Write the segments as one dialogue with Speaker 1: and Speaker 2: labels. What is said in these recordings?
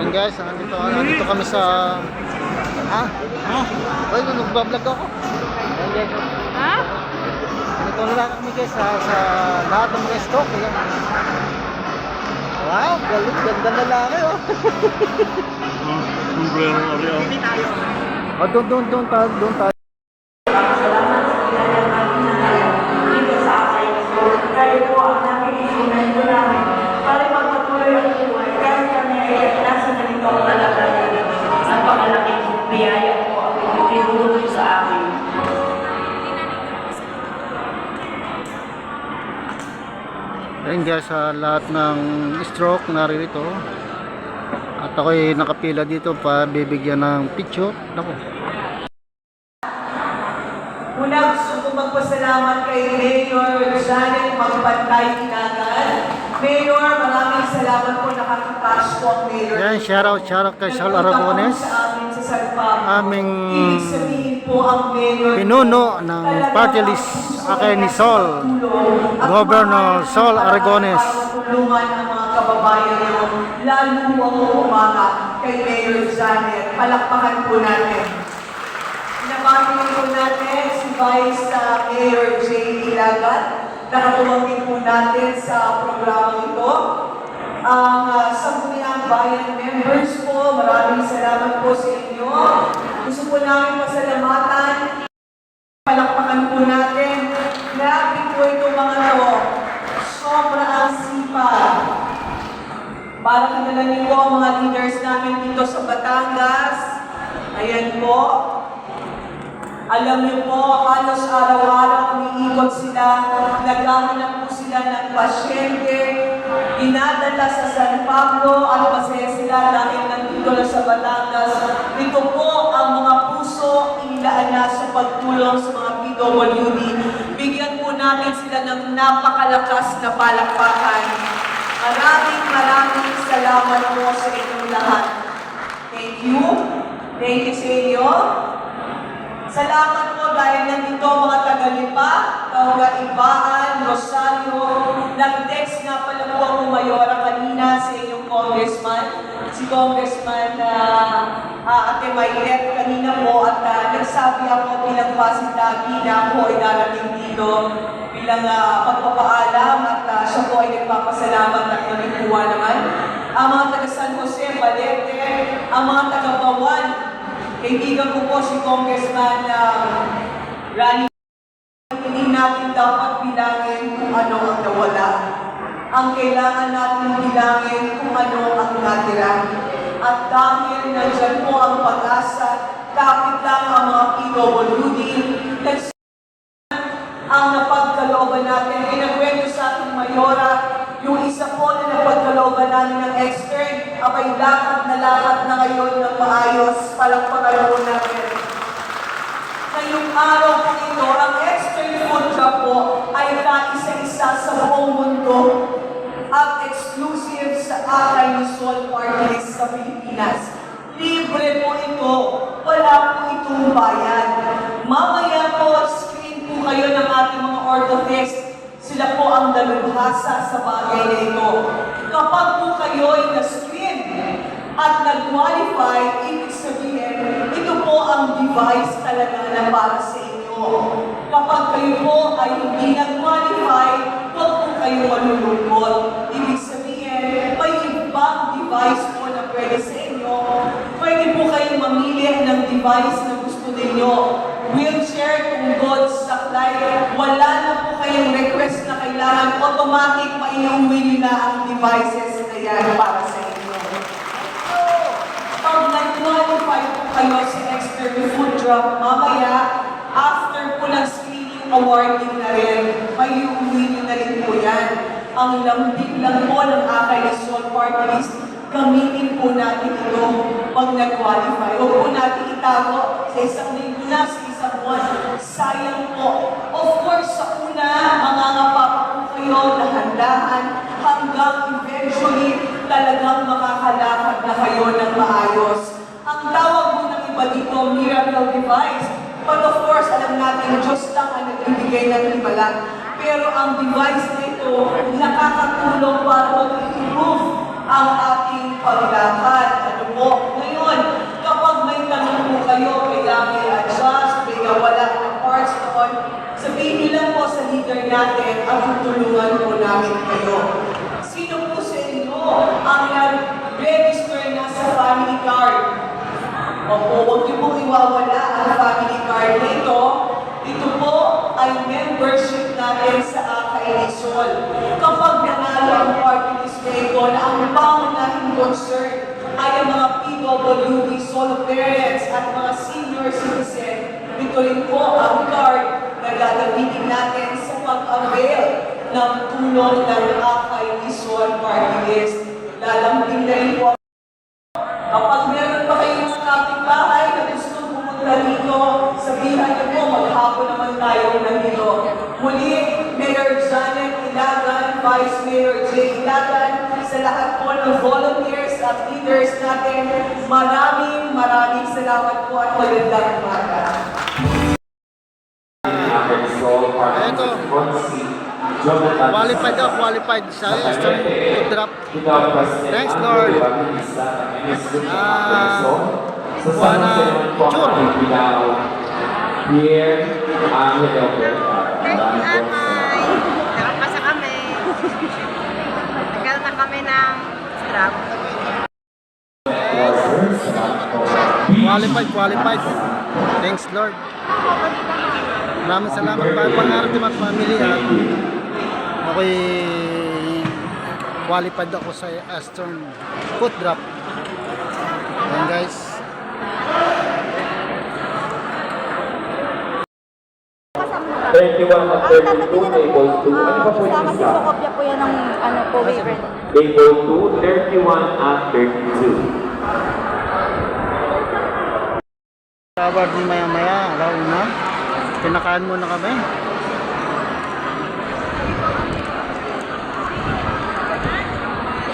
Speaker 1: Ayun guys, nandito, nandito kami sa... Ha? Ha? Ay, nag-vlog ako. Ayun guys.
Speaker 2: Ha?
Speaker 1: Nandito na lang kami guys sa, sa lahat ng mga stock. Ayan. Wow, galing. Ganda na lalaki oh.
Speaker 3: Sombrero na rin.
Speaker 1: Oh, doon, doon, doon tayo, doon tayo. Ayun guys, sa lahat ng stroke naririto. At ako'y nakapila dito pa bibigyan ng picture. Naku.
Speaker 4: Una, gusto ko magpasalamat kay Mayor Janet Magpantay Inagal. Mayor, maraming salamat po nakakataas po ang Mayor.
Speaker 1: Yan, shoutout, shoutout kay Sal Aragones.
Speaker 4: Nagpunta po Sa amin sa San Pablo.
Speaker 1: Aming
Speaker 4: Ibig sabihin po ang Mayor.
Speaker 1: pinuno ng party list akay ni Sol. Governor Sol Aragones.
Speaker 4: Tulungan ang mga kababayan niyo, lalo ang umaga kay Mayor Janet. Palakpakan po natin. Nabati po natin si Vice uh, Mayor J. Ilagat. Nakatuwang din po natin sa programa ito. Ang uh, Sangguniang Bayan members po, maraming salamat po sa inyo. Gusto po namin pasalamatan Palakpakan po natin. Grabe po itong mga to. Sobra ang sipag. Para kilala niyo po ang mga leaders namin dito sa Batangas. Ayan po. Alam niyo po, halos araw-araw umiikot sila, naghahanap po sila ng pasyente, dinadala sa San Pablo at masaya sila dahil nandito na sa Batangas. Ito po ang mga puso inilaan na sa pagtulong sa mga PWD. Natin sila ng napakalakas na palakpakan. Maraming maraming salamat po sa inyong lahat. Thank you. Thank you sa inyo. Salamat po dahil nandito mga taga-lipa, Kaugaimbaan, Rosario. Nag-text nga pala po ang Mayora kanina sa inyong congressman, si Congressman uh, Ate Mayet kanina po at ah, nagsabi ako bilang pasintabi na ako ay darating dito bilang uh, pagpapaalam at ah, siya po ay nagpapasalamat at nalikuha naman. Ang mga taga San Jose, Valete, ang mga taga Bawan, Kaibigan ko po si Congressman uh, Rani. Hindi natin dapat bilangin kung ano ang nawala. Ang kailangan natin bilangin kung ano ang natira. Nandyan po ang pag-asa, kapit lang ang mga PWD, ang napagkalooban natin. Pinagwento sa ating mayora, yung isa po na napagkalooban namin ng extern, abay lakad na lakad na ngayon ng maayos, palakpakan po natin. Ngayong araw po ito, ang extern food truck po ay kaisa-isa sa buong mundo at exclusive sa Akay Luzon Party sa Pilipinas. Libre po ito, wala po itong bayan. Mamaya po, screen po kayo ng ating mga orthotics. Sila po ang dalubhasa sa bagay na ito. Kapag po kayo ay na-screen at nag-qualify, ibig sabihin, ito po ang device talaga na para sa inyo. Kapag kayo po ay hindi nag-qualify, huwag po kayo malulungkot. Ibig sabihin, may ibang device po na pwede sa inyo. Pwede po kayong mamili ng device na gusto ninyo. Wheelchair, tunggod, saklay, wala na po kayong request na kailangan automatic maiuwi na ang devices na yan para sa inyo. Pag nag-qualify po kayo sa extern food drop, mamaya, after po ng screening awarding na rin, may uuwi nyo na rin po yan. Ang lambing lang po ng Akay Party List, gamitin po natin ito pag nag-qualify. Huwag po natin itago sa isang linggo na, sa isang buwan. Sayang po. Of course, sa una, mangangapa pa po kayo, dahan-dahan, hanggang eventually, talagang makakalakad na kayo ng maayos. Ang tawag mo ng iba dito, miracle device. But of course, alam natin, Diyos lang ang nagbibigay ng himala. Pero ang device na ito, nakakatulong para mag-improve ang ating paglakad, ano po. Ngayon, kapag may tanong po kayo, kailangan i-adjust, may nawala ng parts doon, sabihin niyo lang po sa leader natin at tutulungan po namin kayo. Sino po sa inyo ang nag-register na sa family card? Opo, huwag niyo pong iwawala ang family card nito. Ito po ay membership natin sa AKA Kapag nanalo ang party list nito na ang pangunahing concern ay ang mga PWD, solo parents at mga senior citizen, ito rin po ang card na gagamitin natin sa pag-avail ng tulong ng Akay Rizal Party List. Lalambing na rin po Kapag meron pa kayong mga kapitbahay na gusto pumunta dito, sabihan niyo po, maghapon naman tayo nandito. Muli, Mayor Janet Ilagan, Vice Mayor Jay Ilagan, sa lahat po ng volunteers at leaders natin, maraming maraming salamat po at magandang umaga.
Speaker 1: Ito. Qualified daw, qualified sa Eastern to drop. Thanks, Lord. Ah, Juana Chur.
Speaker 2: Here, ang Hildebrand.
Speaker 3: Hi! Nakapasa kami. Tagal na kami ng strap.
Speaker 1: Qualified, qualified. Thanks, Lord. Maraming salamat pa pangarap at family at ako'y qualified ako sa Eastern foot drop. Ayan guys.
Speaker 2: Thirty-one at thirty-two, table two. Ano pa po yung isa?
Speaker 3: kopya po yan ng ano po waiver.
Speaker 2: Table two, thirty-one at thirty-two.
Speaker 1: Tawag din maya maya, araw na. Pinakaan muna kami.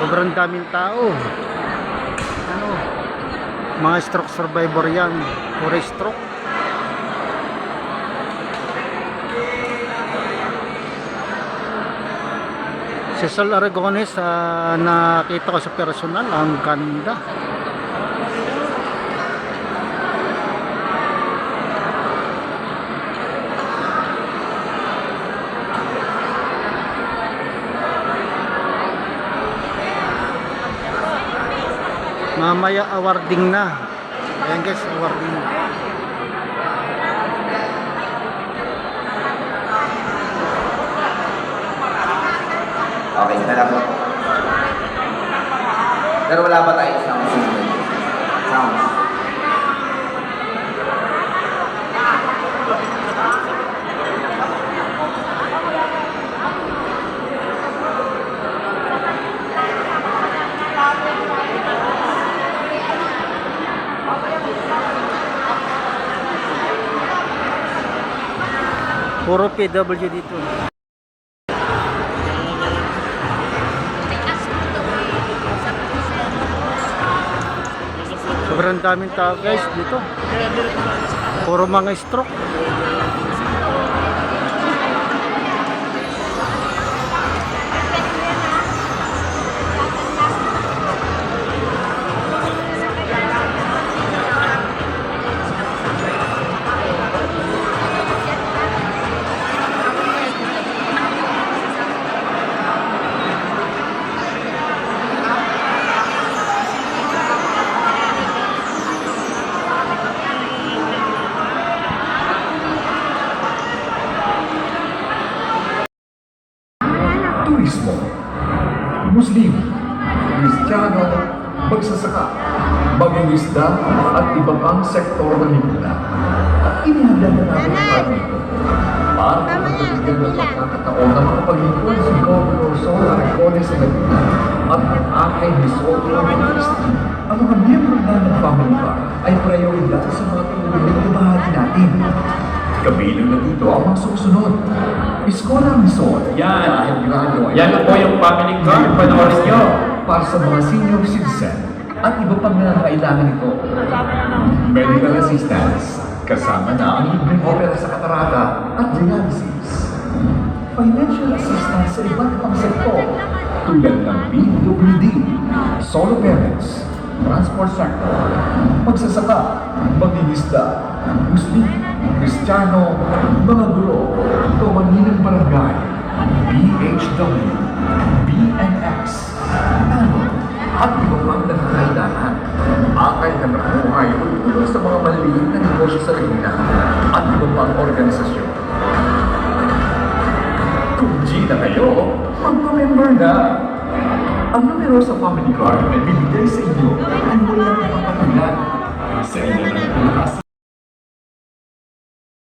Speaker 1: Sobrang daming tao. Ano? Mga stroke survivor yan. Pure stroke. Si Sol Aragones, ah, nakita ko sa personal, ang ganda. Mamaya awarding na. Ayan guys, awarding.
Speaker 5: Okay, na lang po. Pero wala pa tayo sound signal. Sound.
Speaker 1: Puro PW dito. Sobrang daming tao guys dito. Puro mga stroke.
Speaker 6: Maging isda at iba pang sektor ng lipunan. At inihanda na namin ang parang ito para magbigyan ng pagkakataon na makapaglingkod si Governor Sol Aragones sa Laguna at ang aking Rizal University. Ang mga miyembro na ng family pa ay prioridad sa mga tulong na ibahagi natin. Kabilang na dito ang mga susunod. Iskola Rizal.
Speaker 2: Yan. Yan na po yung family card. Panoorin nyo.
Speaker 6: para sa mga senior citizen at iba pang nangangailangan ito. Medical assistance, kasama na ang libreng opera sa katarata at dialysis. Financial assistance sa iba't ibang sektor tulad ng PWD, solo parents, transport sector, pagsasaka, mangingisda, Muslim, Kristiyano, mga guro, kawanin ng barangay, BNX, ano, at iba pang nangangailangan. Akay na nabuhay tulong sa mga maliliit na negosyo sa Laguna at iba pang organisasyon. Kung G na kayo, magpa-member na. Ang numero sa family card ay bibigay sa inyo ay walang kapatulan. Sa inyo na